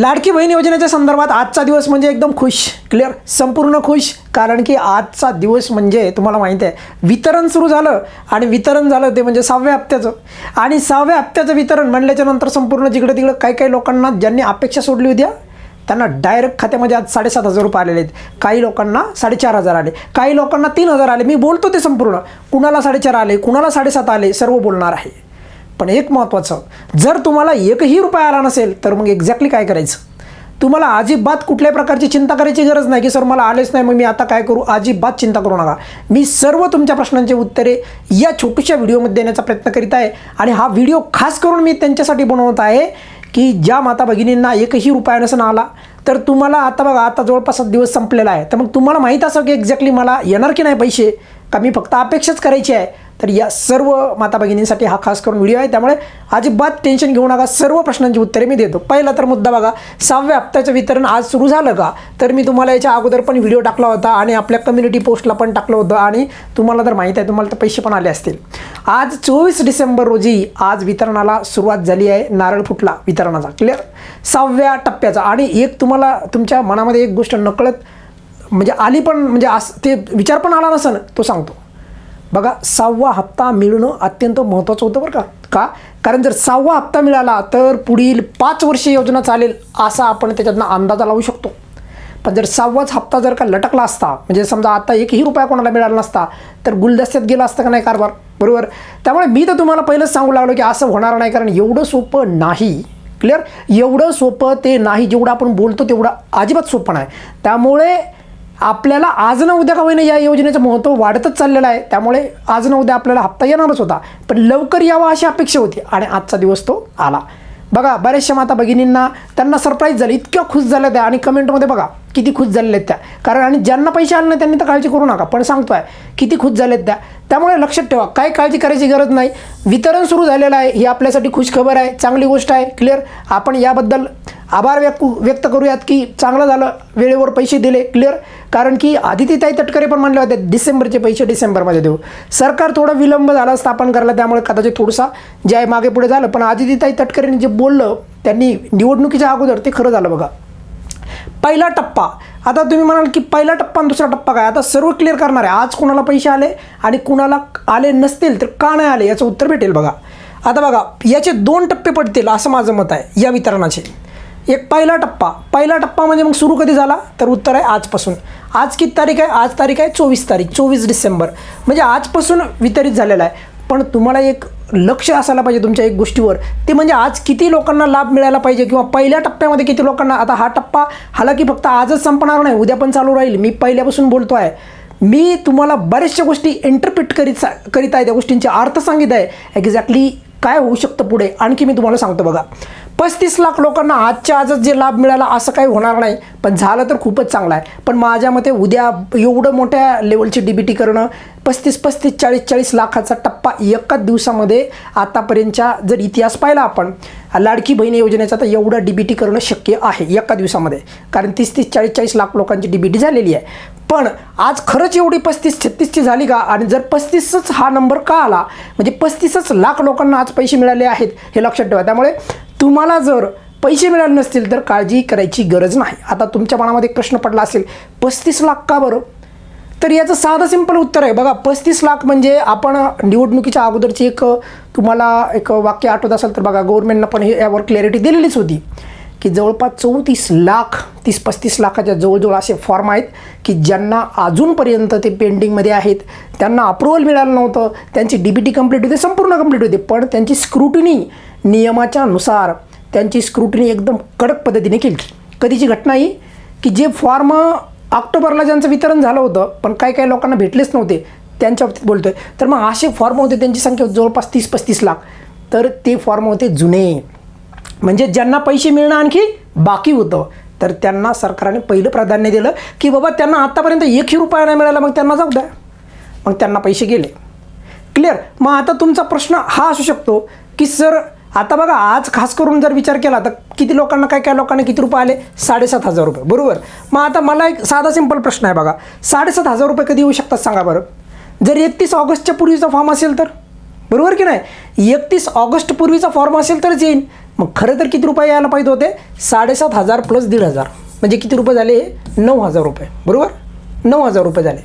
लाडकी बहीण योजनेच्या संदर्भात आजचा दिवस म्हणजे एकदम खुश क्लिअर संपूर्ण खुश. कारण की आजचा दिवस म्हणजे तुम्हाला माहिती आहे वितरण सुरू झालं आणि वितरण झालं ते म्हणजे सहाव्या हप्त्याचं. आणि सहाव्या हप्त्याचं वितरण म्हणल्याच्या नंतर संपूर्ण जिकडे तिकडे काही काही लोकांना ज्यांनी अपेक्षा सोडली होती त्यांना डायरेक्ट खात्यामध्ये आज साडेसात हजार रुपये आलेले आहेत. काही लोकांना साडेचार हजार आले. काही लोकांना तीन हजार आले. मी बोलतो ते संपूर्ण. कुणाला साडेचार आले? कुणाला साडेसात आले? सर्व बोलणार आहे. पण एक महत्त्वाचं जर तुम्हाला एकही रुपया आला नसेल तर मग एक्झॅक्टली काय करायचं? तुम्हाला अजिबात कुठल्याही प्रकारची चिंता करायची गरज नाही की सर मला आलेच नाही मग मी आता काय करू? अजिबात चिंता करू नका. मी सर्व तुमच्या प्रश्नांची उत्तरे या छोट्याशा व्हिडिओमध्ये देण्याचा प्रयत्न करीत आहे आणि हा व्हिडिओ खास करून मी त्यांच्यासाठी बनवत आहे की ज्या माता भगिनींना एकही रुपया नसून आला तर तुम्हाला आता बघा आता जवळपास दिवस संपलेला आहे. तर मग तुम्हाला माहीत असं की एक्झॅक्टली मला येणार की नाही पैसे का मी फक्त अपेक्षाच करायची आहे? तर या सर्व माता भगिनींसाठी हा खास करून व्हिडिओ आहे. त्यामुळे अजिबात टेन्शन घेऊ नका. सर्व प्रश्नांची उत्तरे मी देतो. पहिला तर मुद्दा बघा सहाव्या हप्त्याचं वितरण आज सुरू झालं का? तर मी तुम्हाला याच्या अगोदर पण व्हिडिओ टाकला होता आणि आपल्या कम्युनिटी पोस्टला पण टाकलं होतं आणि तुम्हाला तर माहीत आहे तुम्हाला तर पैसे पण आले असतील. आज चोवीस डिसेंबर रोजी आज वितरणाला सुरुवात झाली आहे. नारळ फुटला वितरणाचा. क्लिअर सहाव्या टप्प्याचा. आणि एक तुम्हाला तुमच्या मनामध्ये एक गोष्ट नकळत म्हणजे आली पण म्हणजे अस ते विचार पण आला नसेल तो सांगतो. बघा सहावा हप्ता मिळणं अत्यंत महत्त्वाचं होतं बरं का. का? कारण जर सहावा हप्ता मिळाला तर पुढील पाच वर्ष योजना चालेल असा आपण त्याच्यातनं अंदाजा लावू शकतो. पण जर सहावाच हप्ता जर का लटकला असता म्हणजे समजा आता एकही रुपया कोणाला मिळाला नसता तर गुलदस्त्यात गेला असतं का नाही कारभार? बरोबर? त्यामुळे मी तर तुम्हाला पहिलंच सांगू लागलो की असं होणार नाही कारण एवढं सोपं नाही. क्लिअर एवढं सोपं ते नाही जेवढं आपण बोलतो तेवढं अजिबात सोपं नाही. त्यामुळे आपल्याला आज ना उद्या का होईना या योजनेचं महत्त्व वाढतच चाललेलं आहे. त्यामुळे आज ना उद्या आपल्याला हप्ता येणारच होता. पण लवकर यावा अशी अपेक्षा होती आणि आजचा दिवस तो आला. बघा बऱ्याचशा माता भगिनींना त्यांना सरप्राईज झाली इतक्या खुश झाल्या त्या. आणि कमेंटमध्ये बघा किती खुश झालेल्या आहेत त्या. कारण आणि ज्यांना पैसे आले नाही त्यांनी तर काळजी करू नका. पण सांगतोय किती खुश झालेत त्या. त्यामुळे लक्षात ठेवा काय काळजी करायची गरज नाही. वितरण सुरू झालेलं आहे ही आपल्यासाठी खुश खबर आहे चांगली गोष्ट आहे क्लिअर आपण याबद्दल आभार व्यक्त व्यक्त करूयात की चांगलं झालं वेळेवर पैसे दिले क्लिअर कारण की आदितीताई तटकरे पण म्हणले होते डिसेंबरचे पैसे डिसेंबरमध्ये देऊ. सरकार थोडं विलंब झाला स्थापन करायला त्यामुळे कदाचित थोडसा जे आहे मागे पुढे झालं. पण आदितीताई तटकरेंनी जे बोललं त्यांनी निवडणुकीच्या अगोदर ते खरं झालं बघा. पहिला टप्पा. आता तुम्ही म्हणाल की पहिला टप्पा आणि दुसरा टप्पा काय? आता सर्व क्लिअर करणार आहे. आज कुणाला पैसे आले आणि कुणाला आले नसतील तर का नाही आले याचं उत्तर भेटेल बघा. आता बघा याचे दोन टप्पे पडतील असं माझं मत आहे या वितरणाचे. एक पहिला टप्पा. पहिला टप्पा म्हणजे मग सुरू कधी झाला? तर उत्तर आहे आजपासून. आज किती तारीख आहे? आज तारीख आहे चोवीस तारीख चोवीस डिसेंबर. म्हणजे आजपासून वितरित झालेला आहे. पण तुम्हाला एक लक्ष असायला पाहिजे तुमच्या एक गोष्टीवर. ते म्हणजे आज किती लोकांना लाभ मिळायला पाहिजे किंवा पहिल्या टप्प्यामध्ये किती लोकांना आता हा टप्पा हाला की फक्त आजच संपणार नाही उद्या पण चालू राहील. मी पहिल्यापासून बोलतो आहे. मी तुम्हाला बऱ्याचशा गोष्टी इंटरप्रिट करीत करीत आहे त्या गोष्टींचे अर्थ सांगित आहे. एक्झॅक्टली काय होऊ शकतं पुढे? आणखी मी तुम्हाला सांगतो बघा. पस्तीस लाख लोकांना आजच्या आजच जे लाभ मिळाला असं काही होणार नाही. पण झालं तर खूपच चांगलं आहे. पण माझ्या मते उद्या एवढं मोठ्या लेवलची डी बी टी करणं पस्तीस पस्तीस चाळीस चाळीस लाखाचा टप्पा एकाच दिवसामध्ये आतापर्यंतच्या जर इतिहास पाहिला आपण लाडकी बहीण योजनेचा तर एवढं डीबीटी करणं शक्य आहे एका दिवसामध्ये. कारण तीस तीस चाळीस चाळीस लाख लोकांची डीबीटी झालेली आहे. पण आज खरंच एवढी पस्तीस छत्तीसची झाली का? आणि जर पस्तीसच हा नंबर का आला? म्हणजे पस्तीसच लाख लोकांना आज पैसे मिळाले आहेत हे लक्षात ठेवा. त्यामुळे तुम्हाला जर पैसे मिळाले नसतील तर काळजी करायची गरज नाही. आता तुमच्या मनामध्ये प्रश्न पडला असेल पस्तीस लाख का बरं? तर याचं साधं सिंपल उत्तर आहे. बघा पस्तीस लाख म्हणजे आपण निवडणुकीच्या अगोदरची एक तुम्हाला एक वाक्य आठवत असेल तर बघा गव्हर्नमेंटनं पण हे यावर क्लॅरिटी दिलेलीच होती की जवळपास चौतीस लाख तीस पस्तीस लाखाच्या जवळजवळ असे फॉर्म आहेत की ज्यांना अजूनपर्यंत ते पेंडिंगमध्ये आहेत. त्यांना अप्रुव्हल मिळालं नव्हतं. त्यांची डी बी टी कंप्लीट होते संपूर्ण कंप्लीट होते. पण त्यांची स्क्रुटिनी नियमाच्या नुसार त्यांची स्क्रुटिनी एकदम कडक पद्धतीने केली. कधीची घटना ही की जे फॉर्म ऑक्टोबरला ज्यांचं वितरण झालं होतं पण काही काही लोकांना भेटलेच नव्हते त्यांच्या बाबतीत बोलतो आहे तर मग असे फॉर्म होते त्यांची संख्या जवळपास तीस पस्तीस लाख. तर ते फॉर्म होते जुने. म्हणजे ज्यांना पैसे मिळणं आणखी बाकी होतं तर त्यांना सरकारने पहिलं प्राधान्य दिलं की बाबा त्यांना आत्तापर्यंत एकही रुपया नाही मिळाला मग त्यांना जाऊ द्या. मग त्यांना पैसे गेले. क्लिअर मग आता तुमचा प्रश्न हा असू शकतो की सर आता बघा आज खास करून जर विचार केला तर किती लोकांना काय काय लोकांना किती रुपये आले? साडेसात हजार रुपये. बरोबर? मग आता मला एक साधा सिंपल प्रश्न आहे बघा. साडेसात हजार रुपये कधी येऊ शकतात सांगा बरं. जर एकतीस ऑगस्टच्या पूर्वीचा फॉर्म असेल तर? बरोबर की नाही? एकतीस ऑगस्ट पूर्वीचा फॉर्म असेल तरच येईल मग खरं तर किती रुपये यायला पाहिजे होते? साडेसात हजार प्लस दीड हजार. म्हणजे किती रुपये झाले? नऊ हजार रुपये. बरोबर? नऊ हजार रुपये झाले.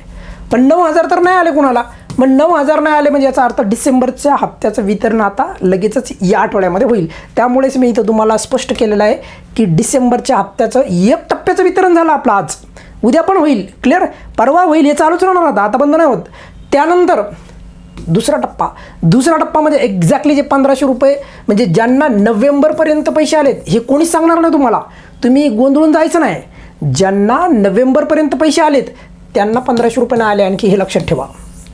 पण नऊ हजार तर नाही आले कुणाला. मग नऊ हजार नाही आले म्हणजे याचा अर्थ डिसेंबरच्या हप्त्याचं वितरण आता लगेचच या आठवड्यामध्ये होईल. त्यामुळेच मी इथं तुम्हाला स्पष्ट केलेलं आहे की डिसेंबरच्या हप्त्याचं एक टप्प्याचं वितरण झालं आपलं आज. उद्या पण होईल. क्लिअर? परवा होईल हे चालूच राहणार आता. आता बंद नाही होत. त्यानंतर दुसरा टप्पा. दुसरा टप्पा म्हणजे एक्झॅक्टली जे पंधराशे रुपये म्हणजे ज्यांना नोव्हेंबरपर्यंत पैसे आलेत हे कोणीच सांगणार नाही तुम्हाला. तुम्ही गोंधळून जायचं नाही. ज्यांना नोव्हेंबरपर्यंत पैसे आलेत त्यांना पंधराशे रुपये नाही आले. आणखी हे लक्षात ठेवा.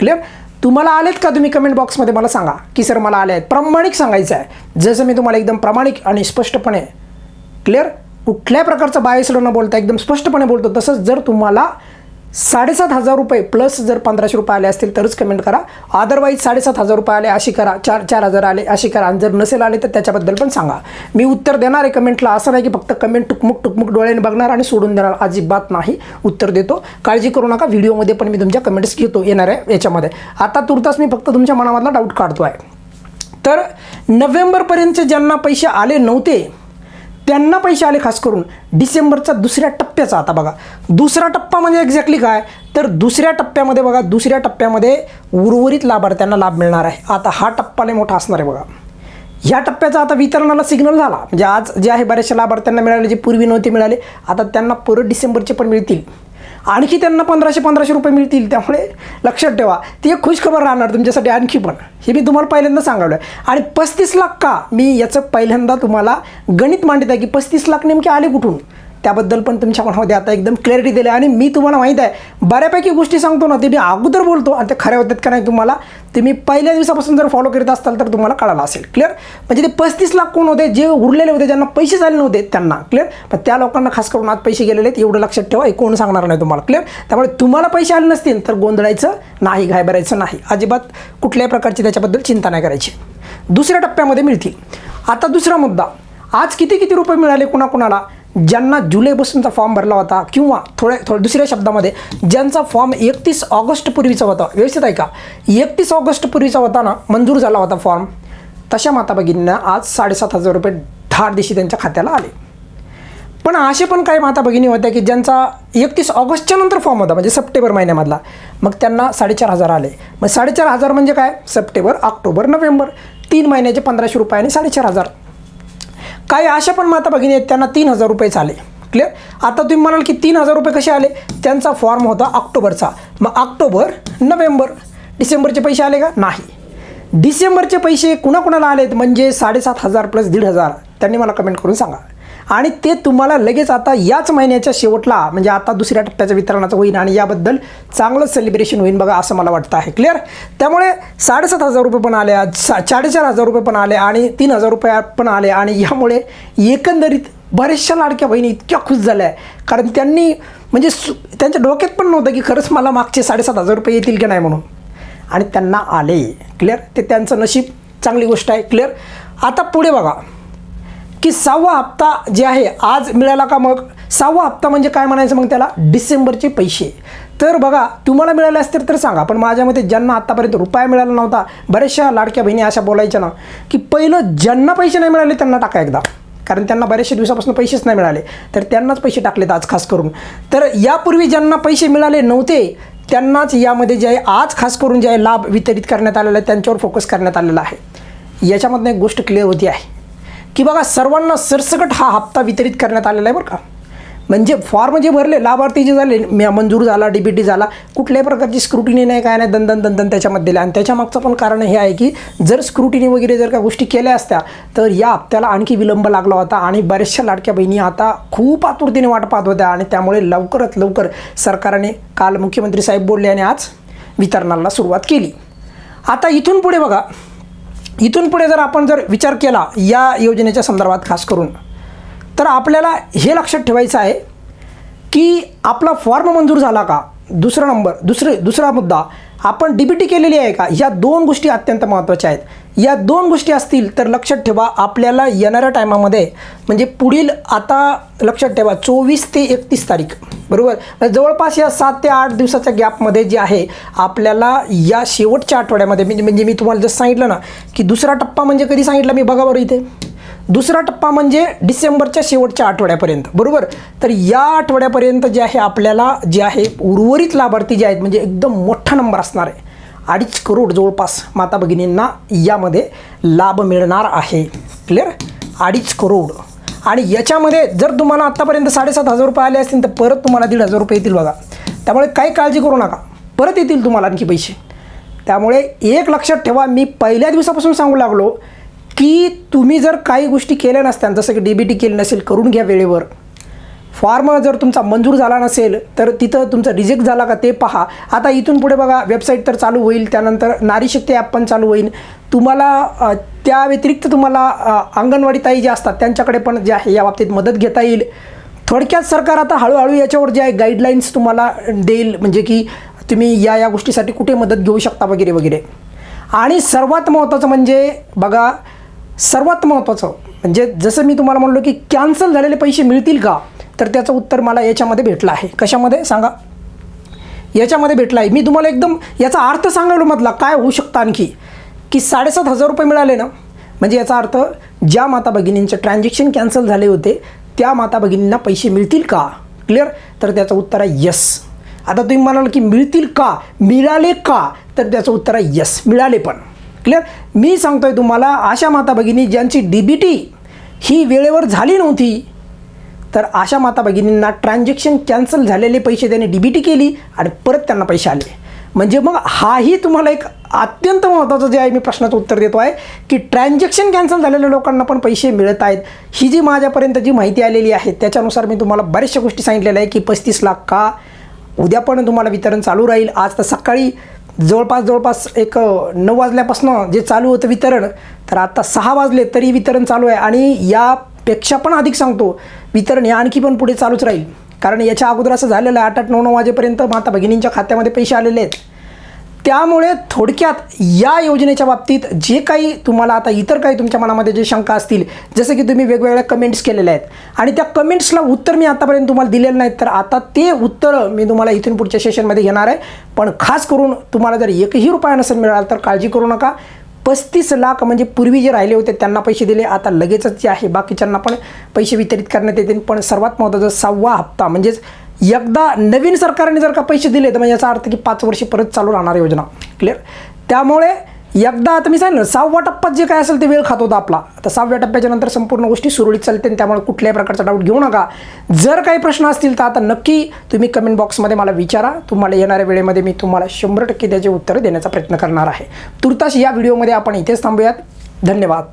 क्लिअर तुम्हाला आलेत का तुम्ही कमेंट बॉक्समध्ये मला सांगा. की सर मला आले आहेत प्रामाणिक सांगायचं आहे. जसं मी तुम्हाला एकदम प्रामाणिक आणि स्पष्टपणे क्लिअर कुठल्याही प्रकारचं बायसलं न बोलता एकदम स्पष्टपणे बोलतो तसंच जर तुम्हाला साडेसात हजार रुपये प्लस जर पंधराशे रुपये आले असतील तरच कमेंट करा. अदरवाईज साडेसात हजार रुपये आले अशी करा. चार चार हजार आले अशी करा. आणि जर नसेल आले तर त्याच्याबद्दल पण सांगा. मी उत्तर देणार आहे कमेंटला असं नाही की फक्त कमेंट टुकमुक टुकमुक डोळ्याने बघणार आणि सोडून देणार. अजिबात नाही. उत्तर देतो. काळजी करू नका. व्हिडिओमध्ये पण मी तुमच्या कमेंट्स घेतो येणार आहे याच्यामध्ये. आता तुर्तास मी फक्त तुमच्या मनामधला डाऊट काढतो आहे तर नोव्हेंबरपर्यंतचे ज्यांना पैसे आले नव्हते त्यांना पैसे आले खास करून डिसेंबरचा दुसऱ्या टप्प्याचा. आता बघा दुसरा टप्पा म्हणजे एक्झॅक्टली काय? तर दुसऱ्या टप्प्यामध्ये बघा दुसऱ्या टप्प्यामध्ये उर्वरित लाभार्थ्यांना लाभ मिळणार आहे. आता हा टप्पा लय मोठा असणार आहे बघा. ह्या टप्प्याचा आता वितरणाला सिग्नल झाला. म्हणजे आज जे आहे बऱ्याचशा लाभार्थ्यांना मिळाले जे पूर्वी नव्हते मिळाले आता त्यांना परत डिसेंबरचे पण मिळतील. आणखी त्यांना पंधराशे पंधराशे रुपये मिळतील त्यामुळे लक्षात ठेवा. ती एक खुशखबर राहणार तुमच्यासाठी आणखी पण. हे मी तुम्हाला पहिल्यांदा सांगावलं आहे आणि पस्तीस लाख का? मी याचं पहिल्यांदा तुम्हाला गणित मांडत आहे की पस्तीस लाख नेमके आले कुठून? त्याबद्दल पण तुमच्या मनामध्ये आता एकदम क्लॅरिटी दिली आणि मी तुम्हाला माहीत आहे बऱ्यापैकी गोष्टी सांगतो ना ते मी अगोदर बोलतो आणि ते खऱ्या होतात का नाही तुम्हाला तुम्ही पहिल्या दिवसापासून जर फॉलो करीत असाल तर तुम्हाला कळालं असेल. क्लिअर म्हणजे ते पस्तीस लाख कोण होते जे उरलेले होते ज्यांना पैसे झाले नव्हते त्यांना. क्लिअर पण त्या लोकांना खास करून आज पैसे गेलेले आहेत एवढं लक्षात ठेवा हे कोण सांगणार नाही तुम्हाला. क्लिअर त्यामुळे तुम्हाला पैसे आले नसतील तर गोंधळायचं नाही घाबरायचं नाही. अजिबात कुठल्याही प्रकारची त्याच्याबद्दल चिंता नाही करायची. दुसऱ्या टप्प्यामध्ये मिळतील. आता दुसरा मुद्दा. आज किती किती रुपये मिळाले कुणाकुणाला? ज्यांना जुलैपासूनचा फॉर्म भरला होता किंवा थोड्या थोड्या दुसऱ्या शब्दामध्ये ज्यांचा फॉर्म एकतीस ऑगस्टपूर्वीचा होता. व्यवस्थित आहे का? एकतीस ऑगस्टपूर्वीचा होता ना मंजूर झाला होता फॉर्म तशा माता भगिनींना आज साडेसात हजार रुपये धाड दिवशी त्यांच्या खात्याला आले. पण असे पण काही माता भगिनी होत्या की ज्यांचा एकतीस ऑगस्टच्या नंतर फॉर्म होता म्हणजे सप्टेंबर महिन्यामधला. मग त्यांना साडेचार हजार आले. मग साडेचार हजार म्हणजे काय? September October November. तीन महिन्याचे पंधराशे रुपये आणि साडेचार हजार. काही अशा पण माता भगिनी आहेत त्यांना तीन हजार रुपये झाले. क्लिअर आता तुम्ही म्हणाल की तीन हजार रुपये कसे आले? त्यांचा फॉर्म होता ऑक्टोबरचा. मग ऑक्टोबर नोव्हेंबर डिसेंबरचे पैसे आले का? नाही. डिसेंबरचे पैसे कुणाकुणाला आलेत? म्हणजे साडेसात हजार प्लस दीड हजार. त्यांनी मला कमेंट करून सांगा. आणि ते तुम्हाला लगेच आता याच महिन्याच्या शेवटला म्हणजे आता दुसऱ्या टप्प्याच्या वितरणाचं होईल आणि याबद्दल चांगलं सेलिब्रेशन होईल बघा असं मला वाटतं आहे. क्लिअर त्यामुळे साडेसात हजार रुपये पण आले सा साडेचार हजार रुपये पण आले आणि तीन हजार रुपये पण आले आणि यामुळे एकंदरीत बऱ्याचशा लाडक्या बहिणी इतक्या खुश झाल्या आहे कारण त्यांनी म्हणजे सु त्यांच्या डोक्यात पण नव्हतं की खरंच मला मागचे साडेसात हजार रुपये येतील की नाही म्हणून. आणि त्यांना आले. क्लिअर ते त्यांचं नशीब चांगली गोष्ट आहे. क्लिअर आता पुढे बघा. की सहावा हप्ता जे आहे आज मिळाला का मग? सहावा हप्ता म्हणजे काय म्हणायचं मग त्याला? डिसेंबरचे पैसे. तर बघा तुम्हाला मिळाले असतील तर सांगा पण माझ्या मते ज्यांना आत्तापर्यंत रुपया मिळाला नव्हता बऱ्याचशा लाडक्या बहिणी अशा बोलायच्या ना की पहिलं ज्यांना पैसे नाही मिळाले त्यांना टाका एकदा. कारण त्यांना बऱ्याचशा दिवसापासून पैसेच नाही मिळाले. तर त्यांनाच पैसे टाकलेत आज खास करून. तर यापूर्वी ज्यांना पैसे मिळाले नव्हते त्यांनाच यामध्ये जे आहे आज खास करून जे आहे लाभ वितरित करण्यात आलेला आहे त्यांच्यावर फोकस करण्यात आलेला आहे. याच्यामधनं एक गोष्ट क्लिअर होती आहे. की बघा सर्वांना सरसकट हा हप्ता वितरित करण्यात आलेला आहे बरं का. म्हणजे फॉर्म जे म्हणजे भरले लाभार्थी जे झाले मंजूर झाला डी टी झाला कुठल्याही प्रकारची स्क्रुटिनी नाही काय नाही दंदन दंदन त्याच्यामध्ये दिलं आणि त्याच्यामागचं पण कारण हे आहे की जर स्क्रुटिनी वगैरे जर का गोष्टी केल्या असत्या तर या हप्त्याला आणखी विलंब लागला होता आणि बऱ्याचशा लाडक्या बहिणी आता खूप आतुरतेने वाट पाहत होत्या आणि त्यामुळे लवकरात लवकर सरकारने काल मुख्यमंत्री साहेब बोलले आणि आज वितरणाला सुरुवात केली. आता इथून पुढे बघा इथून पुढे जर आपण जर विचार केला या योजनेच्या संदर्भात खास करून तर आपल्याला हे लक्षात ठेवायचं आहे की आपला फॉर्म मंजूर झाला का? दुसरा नंबर दुसरे दुसरा मुद्दा आपण डी टी केलेली आहे का? या दोन गोष्टी अत्यंत महत्त्वाच्या आहेत. या दोन गोष्टी असतील तर लक्षात ठेवा आपल्याला येणाऱ्या टायमामध्ये म्हणजे पुढील आता लक्षात ठेवा चोवीस ते एकतीस तारीख बरोबर? म्हणजे जवळपास या सात ते आठ दिवसाच्या गॅपमध्ये जे आहे आपल्याला या शेवटच्या आठवड्यामध्ये म्हणजे म्हणजे मी तुम्हाला जसं सांगितलं ना की दुसरा टप्पा म्हणजे कधी सांगितला मी? बघा बरं इथे. दुसरा टप्पा म्हणजे डिसेंबरच्या शेवटच्या आठवड्यापर्यंत बरोबर? तर या आठवड्यापर्यंत जे आहे आपल्याला जे आहे उर्वरित लाभार्थी जे आहेत म्हणजे एकदम मोठा नंबर असणार आहे. अडीच करोड जवळपास माता भगिनींना यामध्ये लाभ मिळणार आहे. क्लिअर अडीच करोड. आणि याच्यामध्ये जर तुम्हाला आत्तापर्यंत साडेसात हजार रुपये आले असतील तर परत तुम्हाला दीड हजार रुपये येतील बघा. त्यामुळे काही काळजी करू नका. परत येतील तुम्हाला आणखी पैसे. त्यामुळे एक लक्षात ठेवा मी पहिल्या दिवसापासून सांगू लागलो की तुम्ही जर काही गोष्टी केल्या नसत्या जसं की डी बी टी केली नसेल करून घ्या वेळेवर. फॉर्म जर तुमचा मंजूर झाला नसेल तर तिथं तुमचा रिजेक्ट झाला का ते पहा. आता इथून पुढे बघा वेबसाईट तर चालू होईल त्यानंतर नारीशक्ती ॲप पण चालू होईल. तुम्हाला त्या व्यतिरिक्त तुम्हाला अंगणवाडी ताई जे असतात त्यांच्याकडे पण जे आहे या बाबतीत मदत घेता येईल. थोडक्यात सरकार आता हळूहळू याच्यावर जे आहे गाईडलाईन्स तुम्हाला देईल म्हणजे की तुम्ही या या गोष्टीसाठी कुठे मदत घेऊ शकता वगैरे वगैरे. आणि सर्वात महत्त्वाचं म्हणजे बघा सर्वात महत्त्वाचं म्हणजे जसं मी तुम्हाला म्हणलो की कॅन्सल झालेले पैसे मिळतील का? तर त्याचं उत्तर मला याच्यामध्ये भेटलं आहे. कशामध्ये? सांगा. याच्यामध्ये भेटला आहे. मी तुम्हाला एकदम याचा अर्थ सांगायलो मधला काय होऊ शकतं आणखी? की साडेसात हजार रुपये मिळाले ना? म्हणजे याचा अर्थ ज्या माता भगिनींचे ट्रान्झॅक्शन कॅन्सल झाले होते त्या माता भगिनींना पैसे मिळतील का? क्लिअर तर त्याचं उत्तर आहे यस आता तुम्ही म्हणाल की मिळतील का? मिळाले का? तर त्याचं उत्तर आहे यस मिळाले पण. क्लिअर मी सांगतोय तुम्हाला अशा माता भगिनी ज्यांची डी बी टी ही वेळेवर झाली नव्हती तर अशा माता भगिनींना ट्रान्झॅक्शन कॅन्सल झालेले पैसे त्याने डी बी टी केली आणि परत त्यांना पैसे आले. म्हणजे मग हाही तुम्हाला एक अत्यंत महत्त्वाचं जे आहे मी प्रश्नाचं उत्तर देतो आहे की ट्रान्झॅक्शन कॅन्सल झालेल्या लोकांना पण पैसे मिळत आहेत. ही जी माझ्यापर्यंत जी माहिती आलेली आहे त्याच्यानुसार मी तुम्हाला बऱ्याचशा गोष्टी सांगितलेल्या आहे की पस्तीस लाख का? उद्या पण तुम्हाला वितरण चालू राहील. आज तर सकाळी जवळपास जवळपास एक नऊ वाजल्यापासून जे चालू होतं वितरण तर आता सहा वाजले तरी वितरण चालू आहे. आणि यापेक्षा पण अधिक सांगतो वितरण हे आणखी पण पुढे चालूच राहील. कारण याच्या अगोदर असं झालेलं आहे आठ आठ नऊ नऊ वाजेपर्यंत माता भगिनींच्या खात्यामध्ये पैसे आलेले आहेत. त्यामुळे थोडक्यात या योजनेच्या बाबतीत जे काही तुम्हाला आता इतर काही तुमच्या मनामध्ये जे शंका असतील जसं की तुम्ही वेगवेगळ्या कमेंट्स केलेल्या आहेत. आणि त्या कमेंट्सला उत्तर मी आतापर्यंत तुम्हाला दिलेलं नाहीत तर आता ते उत्तरं मी तुम्हाला इथून पुढच्या सेशनमध्ये घेणार आहे. पण खास करून तुम्हाला जर एकही रुपया नसेल मिळाला तर काळजी करू नका. पस्तीस लाख म्हणजे पूर्वी जे राहिले होते त्यांना पैसे दिले. आता लगेचच जे आहे बाकीच्यांना पण पैसे वितरित करण्यात येतील. पण सर्वात महत्त्वाचं सहावा हप्ता म्हणजेच एकदा नवीन सरकारने जर का पैसे दिले तर म्हणजे याचा अर्थ की पाच वर्षे परत चालू राहणार योजना. क्लिअर त्यामुळे एकदा आता मी सांगितलं सहावा टप्पा जे काय असेल ते वेळ खात होता आपला. आता सहाव्या टप्प्याच्या नंतर संपूर्ण गोष्टी सुरळीत चालते आणि त्यामुळे कुठल्याही प्रकारचा डाऊट घेऊ नका. जर काही प्रश्न असतील तर आता नक्की तुम्ही कमेंट बॉक्समध्ये मला विचारा. तुम्हाला येणाऱ्या वेळेमध्ये मी तुम्हाला शंभर टक्के त्याचे उत्तर देण्याचा प्रयत्न करणार आहे. तुर्तास या व्हिडिओमध्ये आपण इथेच थांबूयात. धन्यवाद.